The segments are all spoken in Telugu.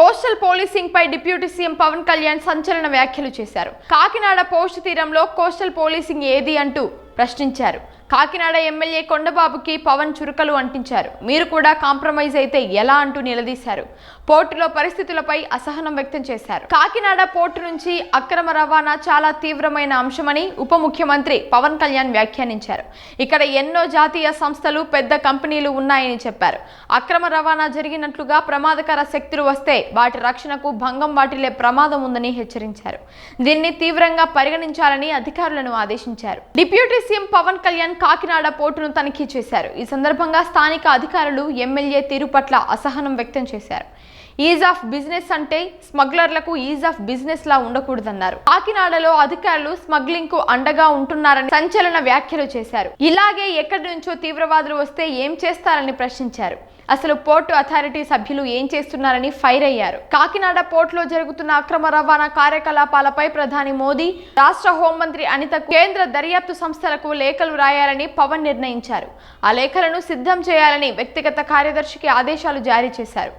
కోస్టల్ పోలీసింగ్ పై డిప్యూటీ సీఎం పవన్ కళ్యాణ్ సంచలన వ్యాఖ్యలు చేశారు. కాకినాడ పోస్ట్ తీరంలో కోస్టల్ పోలీసింగ్ ఏది అంటూ ప్రశ్నించారు. కాకినాడ ఎమ్మెల్యే కొండబాబుకి పవన్ చురుకలు అంటించారు. మీరు కూడా కాంప్రమైజ్ అయితే ఎలా అంటూ నిలదీశారు. పోర్టులో పరిస్థితులపై అసహనం వ్యక్తం చేశారు. కాకినాడ పోర్టు నుంచి అక్రమ రవాణా చాలా తీవ్రమైన అంశమని ఉప ముఖ్యమంత్రి పవన్ కళ్యాణ్ వ్యాఖ్యానించారు. ఇక్కడ ఎన్నో జాతీయ సంస్థలు పెద్ద కంపెనీలు ఉన్నాయని చెప్పారు. అక్రమ రవాణా జరిగినట్లుగా ప్రమాదకర శక్తులు వస్తే వాటి రక్షణకు భంగం వాటిల్లే ప్రమాదం ఉందని హెచ్చరించారు. దీన్ని తీవ్రంగా పరిగణించాలని అధికారులను ఆదేశించారు. డిప్యూటీ సీఎం పవన్ కళ్యాణ్ కాకినాడ పోర్టును తనిఖీ చేశారు. ఈ సందర్భంగా స్థానిక అధికారులు ఎమ్మెల్యే తీరు పట్ల అసహనం వ్యక్తం చేశారు. ఈజ్ ఆఫ్ బిజినెస్ అంటే స్మగ్లర్లకు ఈజ్ ఆఫ్ బిజినెస్ లా ఉండకూడదన్నారు. కాకినాడలో అధికారులు స్మగ్లింగ్కు అండగా ఉంటున్నారని సంచలన వ్యాఖ్యలు చేశారు. ఇలాగే ఎక్కడి నుంచో తీవ్రవాదులు వస్తే ఏం చేస్తారని ప్రశ్నించారు. అసలు పోర్టు అథారిటీ సభ్యులు ఏం చేస్తున్నారని ఫైర్ అయ్యారు. కాకినాడ పోర్టులో జరుగుతున్న అక్రమ రవాణా కార్యకలాపాలపై ప్రధాని మోదీ రాష్ట్ర హోంమంత్రి అనితకు కేంద్ర దర్యాప్తు సంస్థలకు లేఖలు రాయాలని పవన్ నిర్ణయించారు. ఆ లేఖలను సిద్ధం చేయాలని వ్యక్తిగత కార్యదర్శికి ఆదేశాలు జారీ చేశారు.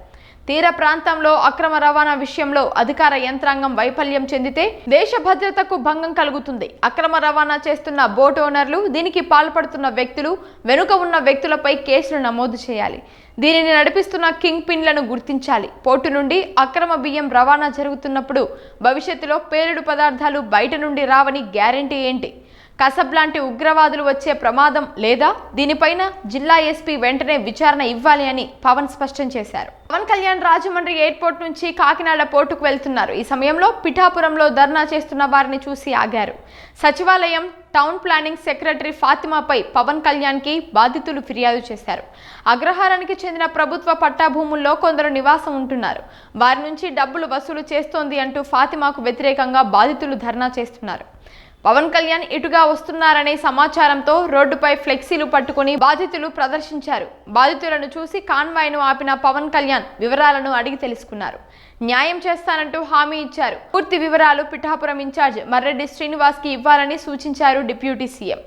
తీర ప్రాంతంలో అక్రమ రవాణా విషయంలో అధికార యంత్రాంగం వైఫల్యం చెందితే దేశ భద్రతకు భంగం కలుగుతుంది. అక్రమ రవాణా చేస్తున్న బోట్ ఓనర్లు దీనికి పాల్పడుతున్న వ్యక్తులు వెనుక ఉన్న వ్యక్తులపై కేసులు నమోదు చేయాలి. దీనిని నడిపిస్తున్న కింగ్ పిన్లను గుర్తించాలి. పోర్టు నుండి అక్రమ బియ్యం రవాణా జరుగుతున్నప్పుడు భవిష్యత్తులో పేలుడు పదార్థాలు బయట నుండి రావని గ్యారెంటీ ఏంటి? కసబ్ లాంటి ఉగ్రవాదులు వచ్చే ప్రమాదం లేదా? దీనిపైన జిల్లా ఎస్పీ వెంటనే విచారణ ఇవ్వాలి అని పవన్ స్పష్టం చేశారు. పవన్ కళ్యాణ్ రాజమండ్రి ఎయిర్పోర్ట్ నుంచి కాకినాడ పోర్టుకు వెళ్తున్నారు. ఈ సమయంలో పిఠాపురంలో ధర్నా చేస్తున్న వారిని చూసి ఆగారు. సచివాలయం టౌన్ ప్లానింగ్ సెక్రటరీ ఫాతిమాపై పవన్ కళ్యాణ్కి బాధితులు ఫిర్యాదు చేశారు. అగ్రహారానికి చెందిన ప్రభుత్వ పట్టాభూముల్లో కొందరు నివాసం ఉంటున్నారు. వారి నుంచి డబ్బులు వసూలు చేస్తోంది అంటూ ఫాతిమాకు వ్యతిరేకంగా బాధితులు ధర్నా చేస్తున్నారు. పవన్ కళ్యాణ్ ఇటుగా వస్తున్నారనే సమాచారంతో రోడ్డుపై ఫ్లెక్సీలు పట్టుకుని బాధితులు ప్రదర్శించారు. బాధితులను చూసి కాన్వాయ్ను ఆపిన పవన్ కళ్యాణ్ వివరాలను అడిగి తెలుసుకున్నారు. న్యాయం చేస్తానంటూ హామీ ఇచ్చారు. పూర్తి వివరాలు పిఠాపురం ఇన్ఛార్జ్ మర్రెడ్డి శ్రీనివాస్కి ఇవ్వాలని సూచించారు డిప్యూటీ సీఎం.